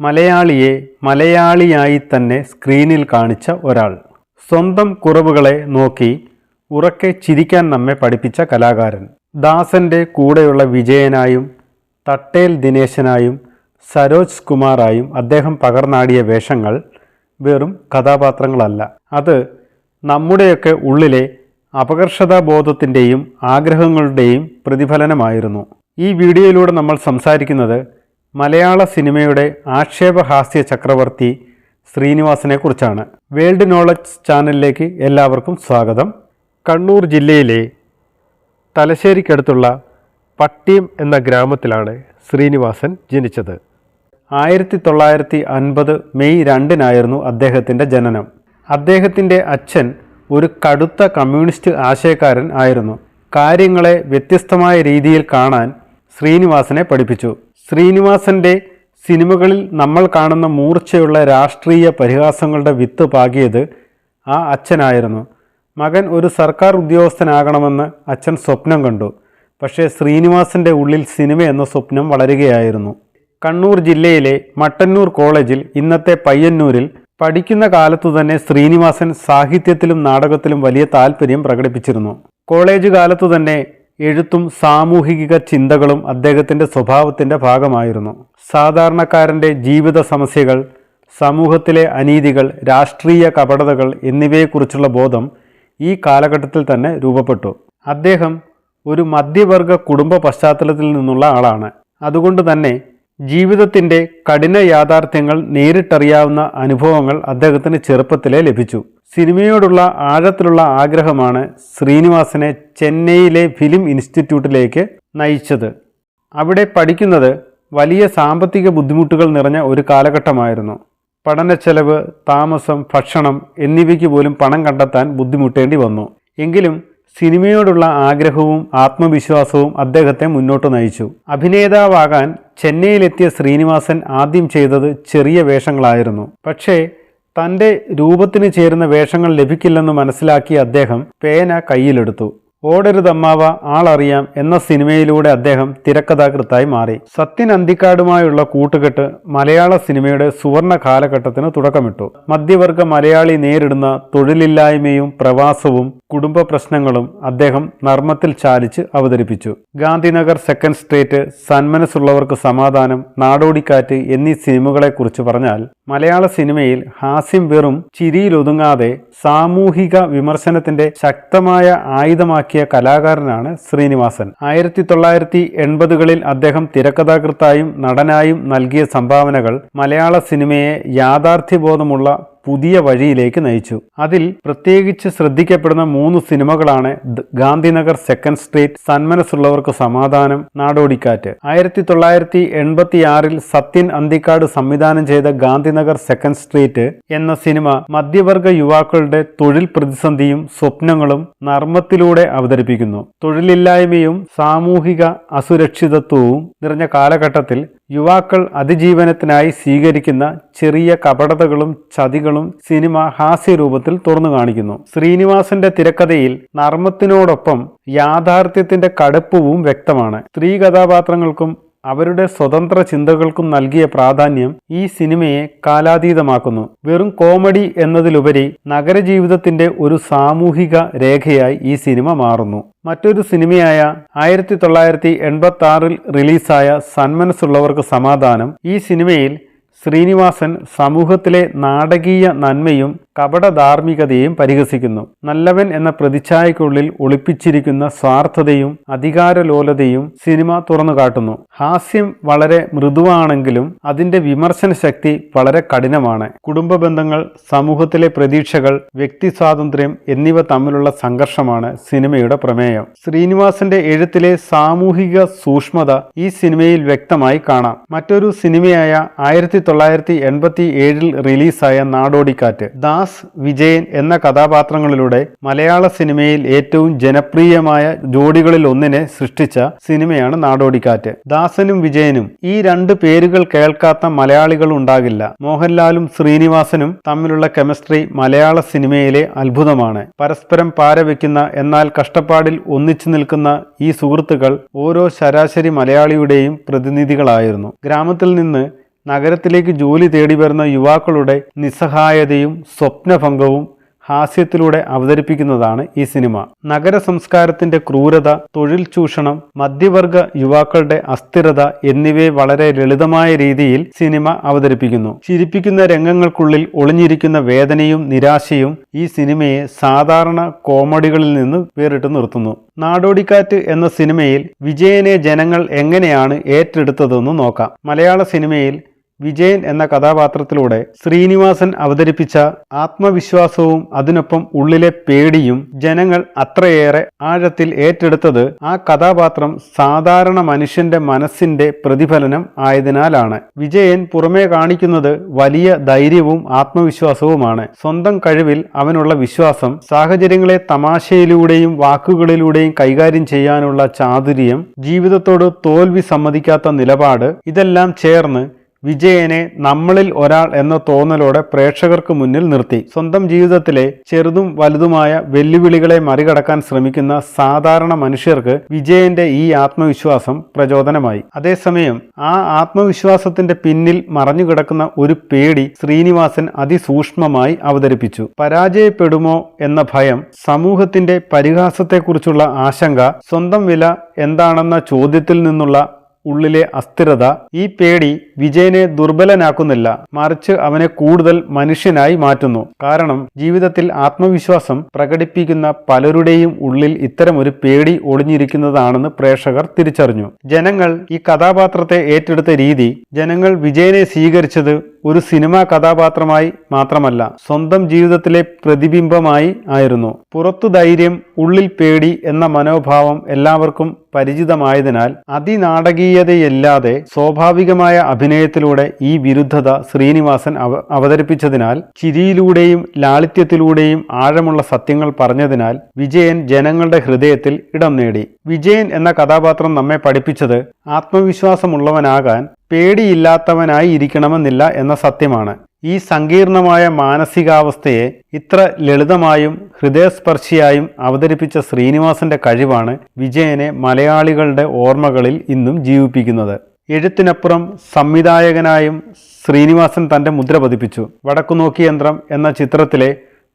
മലയാളിയെ മലയാളിയായി തന്നെ സ്ക്രീനിൽ കാണിച്ച ഒരാൾ. സ്വന്തം കുറവുകളെ നോക്കി ഉറക്കെ ചിരിക്കാൻ നമ്മെ പഠിപ്പിച്ച കലാകാരൻ. ദാസന്റെ കൂടെയുള്ള വിജയനായും തട്ടേൽ ദിനേശനായും സരോജ് കുമാറായും അദ്ദേഹം പകർന്നാടിയ വേഷങ്ങൾ വെറും കഥാപാത്രങ്ങളല്ല. അത് നമ്മുടെയൊക്കെ ഉള്ളിലെ അപകർഷതാബോധത്തിന്റെയും ആഗ്രഹങ്ങളുടെയും പ്രതിഫലനമായിരുന്നു. ഈ വീഡിയോയിലൂടെ നമ്മൾ സംസാരിക്കുന്നത് മലയാള സിനിമയുടെ ആക്ഷേപഹാസ്യ ചക്രവർത്തി ശ്രീനിവാസനെ കുറിച്ചാണ്. വേൾഡ് നോളജ് ചാനലിലേക്ക് എല്ലാവർക്കും സ്വാഗതം. കണ്ണൂർ ജില്ലയിലെ തലശ്ശേരിക്കടുത്തുള്ള പട്ടിയം എന്ന ഗ്രാമത്തിലാണ് ശ്രീനിവാസൻ ജനിച്ചത്. ആയിരത്തി തൊള്ളായിരത്തി അൻപത് മെയ് രണ്ടിനായിരുന്നു അദ്ദേഹത്തിന്റെ ജനനം. അദ്ദേഹത്തിന്റെ അച്ഛൻ ഒരു കടുത്ത കമ്മ്യൂണിസ്റ്റ് ആശയക്കാരൻ ആയിരുന്നു. കാര്യങ്ങളെ വ്യത്യസ്തമായ രീതിയിൽ കാണാൻ ശ്രീനിവാസനെ പഠിപ്പിച്ചു. ശ്രീനിവാസന്റെ സിനിമകളിൽ നമ്മൾ കാണുന്ന മൂർച്ചയുള്ള രാഷ്ട്രീയ പരിഹാസങ്ങളുടെ വിത്ത് പാകിയത് ആ അച്ഛനായിരുന്നു. മകൻ ഒരു സർക്കാർ ഉദ്യോഗസ്ഥനാകണമെന്ന് അച്ഛൻ സ്വപ്നം കണ്ടു. പക്ഷേ ശ്രീനിവാസന്റെ ഉള്ളിൽ സിനിമ എന്ന സ്വപ്നം വളരുകയായിരുന്നു. കണ്ണൂർ ജില്ലയിലെ മട്ടന്നൂർ കോളേജിൽ ഇന്നത്തെ പയ്യന്നൂരിൽ പഠിക്കുന്ന കാലത്തു തന്നെ ശ്രീനിവാസൻ സാഹിത്യത്തിലും നാടകത്തിലും വലിയ താല്പര്യം പ്രകടിപ്പിച്ചിരുന്നു. കോളേജ് കാലത്തു തന്നെ എഴുത്തും സാമൂഹിക ചിന്തകളും അദ്ദേഹത്തിന്റെ സ്വഭാവത്തിന്റെ ഭാഗമായിരുന്നു. സാധാരണക്കാരന്റെ ജീവിത സമസ്യകൾ സമൂഹത്തിലെ അനീതികൾ രാഷ്ട്രീയ കപടതകൾ എന്നിവയെക്കുറിച്ചുള്ള ബോധം ഈ കാലഘട്ടത്തിൽ തന്നെ രൂപപ്പെട്ടു. അദ്ദേഹം ഒരു മധ്യവർഗ കുടുംബ പശ്ചാത്തലത്തിൽ നിന്നുള്ള ആളാണ്. അതുകൊണ്ട് തന്നെ ജീവിതത്തിന്റെ കഠിന യാഥാർത്ഥ്യങ്ങൾ നേരിട്ടറിയാവുന്ന അനുഭവങ്ങൾ അദ്ദേഹത്തിന് ചെറുപ്പത്തിലേ ലഭിച്ചു. സിനിമയോടുള്ള ആഴത്തിലുള്ള ആഗ്രഹമാണ് ശ്രീനിവാസനെ ചെന്നൈയിലെ ഫിലിം ഇൻസ്റ്റിറ്റ്യൂട്ടിലേക്ക് നയിച്ചത്. അവിടെ പഠിക്കുന്നത് വലിയ സാമ്പത്തിക ബുദ്ധിമുട്ടുകൾ നിറഞ്ഞ ഒരു കാലഘട്ടമായിരുന്നു. പഠന ചെലവ് താമസം ഭക്ഷണം എന്നിവയ്ക്ക് പോലും പണം കണ്ടെത്താൻ ബുദ്ധിമുട്ടേണ്ടി വന്നു. എങ്കിലും സിനിമയോടുള്ള ആഗ്രഹവും ആത്മവിശ്വാസവും അദ്ദേഹത്തെ മുന്നോട്ട് നയിച്ചു. അഭിനേതാവാകാൻ ചെന്നൈയിലെത്തിയ ശ്രീനിവാസൻ ആദ്യം ചെയ്തത് ചെറിയ വേഷങ്ങളായിരുന്നു. പക്ഷേ തന്റെ രൂപത്തിന് ചേരുന്ന വേഷങ്ങൾ ലഭിക്കില്ലെന്ന് മനസ്സിലാക്കിയ അദ്ദേഹം പേന കയ്യിലെടുത്തു. ഓടരുതമ്മാവ ആളറിയാം എന്ന സിനിമയിലൂടെ അദ്ദേഹം തിരക്കഥാകൃത്തായി മാറി. സത്യൻ അന്തിക്കാടുമായുള്ള കൂട്ടുകെട്ട് മലയാള സിനിമയുടെ സുവർണ കാലഘട്ടത്തിന് തുടക്കമിട്ടു. മധ്യവർഗ മലയാളി നേരിടുന്ന തൊഴിലില്ലായ്മയും പ്രവാസവും കുടുംബ പ്രശ്നങ്ങളും അദ്ദേഹം നർമ്മത്തിൽ ചാലിച്ച് അവതരിപ്പിച്ചു. ഗാന്ധിനഗർ സെക്കൻഡ് സ്ട്രീറ്റ് സന്മനസ്സുള്ളവർക്ക് സമാധാനം നാടോടിക്കാറ്റ് എന്നീ സിനിമകളെക്കുറിച്ച് പറഞ്ഞാൽ മലയാള സിനിമയിൽ ഹാസ്യം വെറും ചിരിയിലൊതുങ്ങാതെ സാമൂഹിക വിമർശനത്തിന്റെ ശക്തമായ ആയുധമാക്കിയ കലാകാരനാണ് ശ്രീനിവാസൻ. ആയിരത്തി തൊള്ളായിരത്തി എൺപതുകളിൽ അദ്ദേഹം തിരക്കഥാകൃത്തായും നടനായും നൽകിയ സംഭാവനകൾ മലയാള സിനിമയെ യാഥാർത്ഥ്യബോധമുള്ള പുതിയ വഴിയിലേക്ക് നയിച്ചു. അതിൽ പ്രത്യേകിച്ച് ശ്രദ്ധിക്കപ്പെടുന്ന മൂന്ന് സിനിമകളാണ് ഗാന്ധിനഗർ സെക്കൻഡ് സ്ട്രീറ്റ് സന്മനസ്സുള്ളവർക്ക് സമാധാനം നാടോടിക്കാറ്റ്. ആയിരത്തി തൊള്ളായിരത്തി എൺപത്തി ആറിൽ സത്യൻ അന്തിക്കാട് സംവിധാനം ചെയ്ത ഗാന്ധിനഗർ സെക്കൻഡ് സ്ട്രീറ്റ് എന്ന സിനിമ മധ്യവർഗ യുവാക്കളുടെ തൊഴിൽ പ്രതിസന്ധിയും സ്വപ്നങ്ങളും നർമ്മത്തിലൂടെ അവതരിപ്പിക്കുന്നു. തൊഴിലില്ലായ്മയും സാമൂഹിക അസുരക്ഷിതത്വവും നിറഞ്ഞ കാലഘട്ടത്തിൽ യുവാക്കൾ അതിജീവനത്തിനായി സ്വീകരിക്കുന്ന ചെറിയ കപടതകളും ചതികളും സിനിമ ഹാസ്യരൂപത്തിൽ തുറന്നു കാണിക്കുന്നു. ശ്രീനിവാസന്റെ തിരക്കഥയിൽ നർമ്മത്തിനോടൊപ്പം യാഥാർത്ഥ്യത്തിന്റെ കടുപ്പവും വ്യക്തമാണ്. സ്ത്രീ കഥാപാത്രങ്ങൾക്കും അവരുടെ സ്വതന്ത്ര ചിന്തകൾക്കും നൽകിയ പ്രാധാന്യം ഈ സിനിമയെ കാലാതീതമാക്കുന്നു. വെറും കോമഡി എന്നതിലുപരി നഗരജീവിതത്തിന്റെ ഒരു സാമൂഹിക രേഖയായി ഈ സിനിമ മാറുന്നു. മറ്റൊരു സിനിമയായ ആയിരത്തി തൊള്ളായിരത്തി എൺപത്തി ആറിൽ റിലീസായ സന്മനസ്സുള്ളവർക്ക് സമാധാനം ഈ സിനിമയിൽ ശ്രീനിവാസൻ സമൂഹത്തിലെ നാടകീയ നന്മയും കപട ധാർമ്മികതയും പരിഹസിക്കുന്നു. നല്ലവൻ എന്ന പ്രതിച്ഛായക്കുള്ളിൽ ഒളിപ്പിച്ചിരിക്കുന്ന സ്വാർത്ഥതയും അധികാരലോലതയും സിനിമ തുറന്നു കാട്ടുന്നു ഹാസ്യം വളരെ മൃദുവാണെങ്കിലും അതിന്റെ വിമർശന ശക്തി വളരെ കഠിനമാണ്. കുടുംബ ബന്ധങ്ങൾ സമൂഹത്തിലെ പ്രതീക്ഷകൾ വ്യക്തി സ്വാതന്ത്ര്യം എന്നിവ തമ്മിലുള്ള സംഘർഷമാണ് സിനിമയുടെ പ്രമേയം. ശ്രീനിവാസന്റെ എഴുത്തിലെ സാമൂഹിക സൂക്ഷ്മത ഈ സിനിമയിൽ വ്യക്തമായി കാണാം. മറ്റൊരു സിനിമയായ ആയിരത്തി തൊള്ളായിരത്തി എൺപത്തി ഏഴിൽ റിലീസായ നാടോടിക്കാറ്റ് ദാസ് വിജയൻ എന്ന കഥാപാത്രങ്ങളിലൂടെ മലയാള സിനിമയിൽ ഏറ്റവും ജനപ്രിയമായ ജോഡികളിൽ ഒന്നിനെ സൃഷ്ടിച്ച സിനിമയാണ് നാടോടിക്കാറ്റ്. ദാസനും വിജയനും ഈ രണ്ട് പേരുകൾ കേൾക്കാത്ത മലയാളികൾ ഉണ്ടാകില്ല. മോഹൻലാലും ശ്രീനിവാസനും തമ്മിലുള്ള കെമിസ്ട്രി മലയാള സിനിമയിലെ അത്ഭുതമാണ്. പരസ്പരം പാരവെക്കുന്ന എന്നാൽ കഷ്ടപ്പാടിൽ ഒന്നിച്ചു നിൽക്കുന്ന ഈ സുഹൃത്തുക്കൾ ഓരോ ശരാശരി മലയാളിയുടെയും പ്രതിനിധികളായിരുന്നു. ഗ്രാമത്തിൽ നിന്ന് നഗരത്തിലേക്ക് ജോലി തേടി വരുന്ന യുവാക്കളുടെ നിസ്സഹായതയും സ്വപ്നഭംഗവും ഹാസ്യത്തിലൂടെ അവതരിപ്പിക്കുന്നതാണ് ഈ സിനിമ. നഗര സംസ്കാരത്തിന്റെ ക്രൂരത തൊഴിൽ ചൂഷണം മധ്യവർഗ യുവാക്കളുടെ അസ്ഥിരത എന്നിവയെ വളരെ ലളിതമായ രീതിയിൽ സിനിമ അവതരിപ്പിക്കുന്നു. ചിരിപ്പിക്കുന്ന രംഗങ്ങൾക്കുള്ളിൽ ഒളിഞ്ഞിരിക്കുന്ന വേദനയും നിരാശയും ഈ സിനിമയെ സാധാരണ കോമഡികളിൽ നിന്ന് വേറിട്ട് നിർത്തുന്നു. നാടോടിക്കാറ്റ് എന്ന സിനിമയിൽ വിജയനെ ജനങ്ങൾ എങ്ങനെയാണ് ഏറ്റെടുത്തതെന്ന് നോക്കാം. മലയാള സിനിമയിൽ വിജയൻ എന്ന കഥാപാത്രത്തിലൂടെ ശ്രീനിവാസൻ അവതരിപ്പിച്ച ആത്മവിശ്വാസവും അതിനൊപ്പം ഉള്ളിലെ പേടിയും ജനങ്ങൾ അത്രയേറെ ആഴത്തിൽ ഏറ്റെടുത്തത് ആ കഥാപാത്രം സാധാരണ മനുഷ്യന്റെ മനസ്സിന്റെ പ്രതിഫലനം ആയതിനാലാണ്. വിജയൻ പുറമേ കാണിക്കുന്നത് വലിയ ധൈര്യവും ആത്മവിശ്വാസവുമാണ്. സ്വന്തം കഴിവിൽ അവനുള്ള വിശ്വാസം സാഹചര്യങ്ങളെ തമാശയിലൂടെയും വാക്കുകളിലൂടെയും കൈകാര്യം ചെയ്യാനുള്ള ചാതുര്യം ജീവിതത്തോട് തോൽവി സമ്മതിക്കാത്ത നിലപാട് ഇതെല്ലാം ചേർന്ന് വിജയനെ നമ്മളിൽ ഒരാൾ എന്ന തോന്നലോടെ പ്രേക്ഷകർക്ക് മുന്നിൽ നിർത്തി. സ്വന്തം ജീവിതത്തിലെ ചെറുതും വലുതുമായ വെല്ലുവിളികളെ മറികടക്കാൻ ശ്രമിക്കുന്ന സാധാരണ മനുഷ്യർക്ക് വിജയന്റെ ഈ ആത്മവിശ്വാസം പ്രചോദനമായി. അതേസമയം ആ ആത്മവിശ്വാസത്തിന്റെ പിന്നിൽ മറഞ്ഞുകിടക്കുന്ന ഒരു പേടി ശ്രീനിവാസൻ അതിസൂക്ഷ്മമായി അവതരിപ്പിച്ചു. പരാജയപ്പെടുമോ എന്ന ഭയം സമൂഹത്തിന്റെ പരിഹാസത്തെക്കുറിച്ചുള്ള ആശങ്ക സ്വന്തം വില എന്താണെന്ന ചോദ്യത്തിൽ നിന്നുള്ള ഉള്ളിലെ അസ്ഥിരത ഈ പേടി വിജയനെ ദുർബലനാക്കുന്നില്ല. മറിച്ച് അവനെ കൂടുതൽ മനുഷ്യനായി മാറ്റുന്നു. കാരണം ജീവിതത്തിൽ ആത്മവിശ്വാസം പ്രകടിപ്പിക്കുന്ന പലരുടെയും ഉള്ളിൽ ഇത്തരമൊരു പേടി ഒളിഞ്ഞിരിക്കുന്നതാണെന്ന് പ്രേക്ഷകർ തിരിച്ചറിഞ്ഞു. ജനങ്ങൾ ഈ കഥാപാത്രത്തെ ഏറ്റെടുത്ത രീതി ജനങ്ങൾ വിജയനെ സ്വീകരിച്ചത് ഒരു സിനിമാ കഥാപാത്രമായി മാത്രമല്ല സ്വന്തം ജീവിതത്തിലെ പ്രതിബിംബമായി ആയിരുന്നു. പുറത്തു ധൈര്യം ഉള്ളിൽ പേടി എന്ന മനോഭാവം എല്ലാവർക്കും പരിചിതമായതിനാൽ അതിനാടകീയതയല്ലാതെ സ്വാഭാവികമായ അഭിനയത്തിലൂടെ ഈ വിരുദ്ധത ശ്രീനിവാസൻ അവ അവതരിപ്പിച്ചതിനാൽ ചിരിയിലൂടെയും ലാളിത്യത്തിലൂടെയും ആഴമുള്ള സത്യങ്ങൾ പറഞ്ഞതിനാൽ വിജയൻ ജനങ്ങളുടെ ഹൃദയത്തിൽ ഇടം നേടി. വിജയൻ എന്ന കഥാപാത്രം നമ്മെ പഠിപ്പിച്ചത് ആത്മവിശ്വാസമുള്ളവനാകാൻ പേടിയില്ലാത്തവനായി ഇരിക്കണമെന്നില്ല എന്ന സത്യമാണ്. ഈ സങ്കീർണമായ മാനസികാവസ്ഥയെ ഇത്ര ലളിതമായും ഹൃദയസ്പർശിയായും അവതരിപ്പിച്ച ശ്രീനിവാസന്റെ കഴിവാണ് വിജയനെ മലയാളികളുടെ ഓർമ്മകളിൽ ഇന്നും ജീവിപ്പിക്കുന്നത്. എഴുത്തിനപ്പുറം സംവിധായകനായും ശ്രീനിവാസൻ തന്റെ മുദ്ര പതിപ്പിച്ചു. വടക്കുനോക്കി യന്ത്രം എന്ന ചിത്രത്തിലെ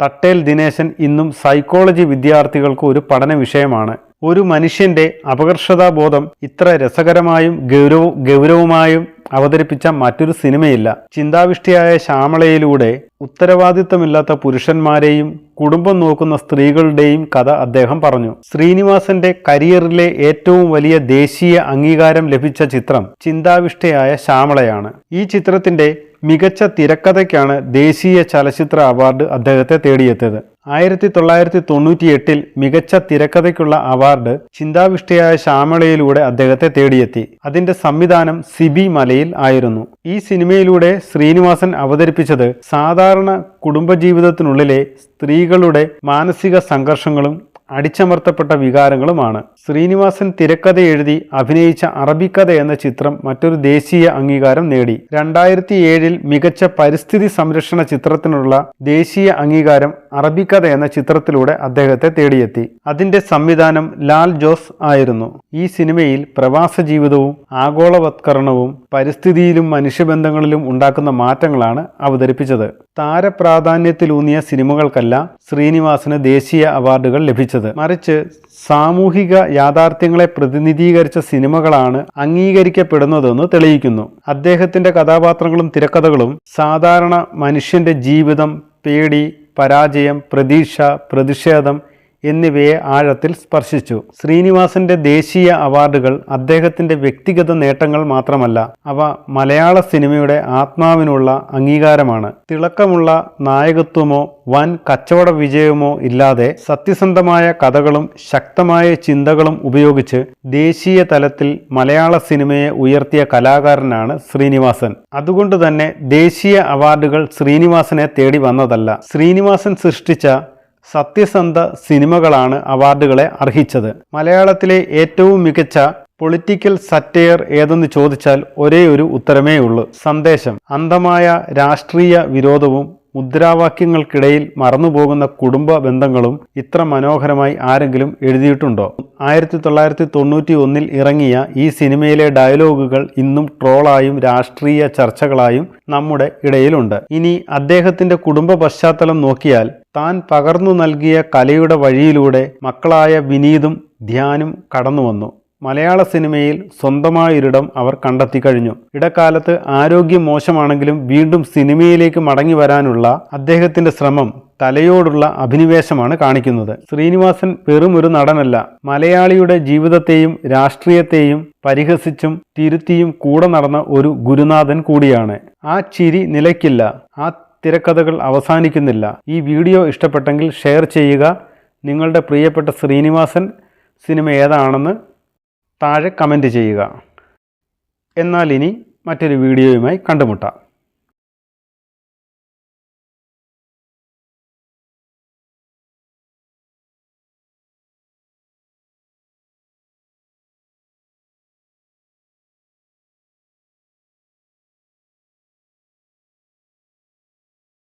തട്ടേൽ ദിനേശൻ ഇന്നും സൈക്കോളജി വിദ്യാർത്ഥികൾക്ക് ഒരു പഠന വിഷയമാണ്. ഒരു മനുഷ്യന്റെ അപകർഷതാബോധം ഇത്ര രസകരമായും ഗൗരവ ഗൗരവമായും അവതരിപ്പിച്ച മറ്റൊരു സിനിമയില്ല. ചിന്താവിഷ്ടിയായ ശ്യാമളയിലൂടെ ഉത്തരവാദിത്തമില്ലാത്ത പുരുഷന്മാരെയും കുടുംബം നോക്കുന്ന സ്ത്രീകളുടെയും കഥ അദ്ദേഹം പറഞ്ഞു. ശ്രീനിവാസന്റെ കരിയറിലെ ഏറ്റവും വലിയ ദേശീയ അംഗീകാരം ലഭിച്ച ചിത്രം ചിന്താവിഷ്ടയായ ശ്യാമളയാണ്. ഈ ചിത്രത്തിന്റെ മികച്ച തിരക്കഥയ്ക്കാണ് ദേശീയ ചലച്ചിത്ര അവാർഡ് അദ്ദേഹത്തെ തേടിയെത്തിയത്. ആയിരത്തി തൊള്ളായിരത്തി തൊണ്ണൂറ്റി എട്ടിൽ മികച്ച തിരക്കഥയ്ക്കുള്ള അവാർഡ് ചിന്താവിഷ്ടയായ ശ്യാമളയിലൂടെ അദ്ദേഹത്തെ തേടിയെത്തി. അതിന്റെ സംവിധാനം സിബി മലയിൽ ആയിരുന്നു. ഈ സിനിമയിലൂടെ ശ്രീനിവാസൻ അവതരിപ്പിച്ചത് സാധാരണ കുടുംബജീവിതത്തിനുള്ളിലെ സ്ത്രീകളുടെ മാനസിക സംഘർഷങ്ങളും അടിച്ചമർത്തപ്പെട്ട വികാരങ്ങളുമാണ്. ശ്രീനിവാസൻ തിരക്കഥ എഴുതി അഭിനയിച്ച അറബിക്കഥ എന്ന ചിത്രം മറ്റൊരു ദേശീയ അംഗീകാരം നേടി. രണ്ടായിരത്തി ഏഴിൽ മികച്ച പരിസ്ഥിതി സംരക്ഷണ ചിത്രത്തിനുള്ള ദേശീയ അംഗീകാരം അറബിക്കഥ എന്ന ചിത്രത്തിലൂടെ അദ്ദേഹത്തെ തേടിയെത്തി. അതിന്റെ സംവിധാനം ലാൽ ജോസ് ആയിരുന്നു. ഈ സിനിമയിൽ പ്രവാസ ജീവിതവും ആഗോളവത്കരണവും പരിസ്ഥിതിയിലും മനുഷ്യബന്ധങ്ങളിലും ഉണ്ടാക്കുന്ന മാറ്റങ്ങളാണ് അവതരിപ്പിച്ചത്. താരപ്രാധാന്യത്തിലൂന്നിയ സിനിമകൾക്കല്ല ശ്രീനിവാസന് ദേശീയ അവാർഡുകൾ ലഭിച്ചത്. മറിച്ച് സാമൂഹിക യാഥാർത്ഥ്യങ്ങളെ പ്രതിനിധീകരിച്ച സിനിമകളാണ് അംഗീകരിക്കപ്പെടുന്നതെന്ന് തെളിയിക്കുന്നു. അദ്ദേഹത്തിന്റെ കഥാപാത്രങ്ങളും തിരക്കഥകളും സാധാരണ മനുഷ്യന്റെ ജീവിതം പേടി പരാജയം പ്രതീക്ഷ പ്രതിഷേധം എന്നിവയെ ആഴത്തിൽ സ്പർശിച്ചു. ശ്രീനിവാസന്റെ ദേശീയ അവാർഡുകൾ അദ്ദേഹത്തിന്റെ വ്യക്തിഗത നേട്ടങ്ങൾ മാത്രമല്ല അവ മലയാള സിനിമയുടെ ആത്മാവിനുള്ള അംഗീകാരമാണ്. തിളക്കമുള്ള നായകത്വമോ വൻ കച്ചവട വിജയമോ ഇല്ലാതെ സത്യസന്ധമായ കഥകളും ശക്തമായ ചിന്തകളും ഉപയോഗിച്ച് ദേശീയ തലത്തിൽ മലയാള സിനിമയെ ഉയർത്തിയ കലാകാരനാണ് ശ്രീനിവാസൻ. അതുകൊണ്ട് തന്നെ ദേശീയ അവാർഡുകൾ ശ്രീനിവാസനെ തേടി വന്നതല്ല. ശ്രീനിവാസൻ സൃഷ്ടിച്ച സത്യസന്ധ സിനിമകളാണ് അവാർഡുകളെ അർഹിച്ചത്. മലയാളത്തിലെ ഏറ്റവും മികച്ച പൊളിറ്റിക്കൽ സറ്റയർ ഏതെന്ന് ചോദിച്ചാൽ ഒരേ ഒരു ഉത്തരമേ ഉള്ളൂ സന്ദേശം. അന്ധമായ രാഷ്ട്രീയ വിരോധവും മുദ്രാവാക്യങ്ങൾക്കിടയിൽ മറന്നുപോകുന്ന കുടുംബ ബന്ധങ്ങളും ഇത്ര മനോഹരമായി ആരെങ്കിലും എഴുതിയിട്ടുണ്ടോ? ആയിരത്തി തൊള്ളായിരത്തി തൊണ്ണൂറ്റി ഒന്നിൽ ഇറങ്ങിയ ഈ സിനിമയിലെ ഡയലോഗുകൾ ഇന്നും ട്രോളായും രാഷ്ട്രീയ ചർച്ചകളായും നമ്മുടെ ഇടയിലുണ്ട്. ഇനി അദ്ദേഹത്തിന്റെ കുടുംബ പശ്ചാത്തലം നോക്കിയാൽ താൻ പകർന്നു നൽകിയ കലയുടെ വഴിയിലൂടെ മക്കളായ വിനീതും ധ്യാനും കടന്നു വന്നു മലയാള സിനിമയിൽ സ്വന്തമായൊരിടം അവർ കണ്ടെത്തി കഴിഞ്ഞു. ഇടക്കാലത്ത് ആരോഗ്യം മോശമാണെങ്കിലും വീണ്ടും സിനിമയിലേക്ക് മടങ്ങി വരാനുള്ള അദ്ദേഹത്തിന്റെ ശ്രമം തലയോടുള്ള അഭിനിവേശമാണ് കാണിക്കുന്നത്. ശ്രീനിവാസൻ വെറും ഒരു നടനല്ല. മലയാളിയുടെ ജീവിതത്തെയും രാഷ്ട്രീയത്തെയും പരിഹസിച്ചും തിരുത്തിയും കൂടെ നടന്ന ഒരു ഗുരുനാഥൻ കൂടിയാണ്. ആ ചിരി നിലയ്ക്കില്ല. ആ തിരക്കഥകൾ അവസാനിക്കുന്നില്ല. ഈ വീഡിയോ ഇഷ്ടപ്പെട്ടെങ്കിൽ ഷെയർ ചെയ്യുക. നിങ്ങളുടെ പ്രിയപ്പെട്ട ശ്രീനിവാസൻ സിനിമ ഏതാണെന്ന് താഴെ കമന്റ് ചെയ്യുക. എന്നാൽ ഇനി മറ്റൊരു വീഡിയോയുമായി കണ്ടുമുട്ടാം.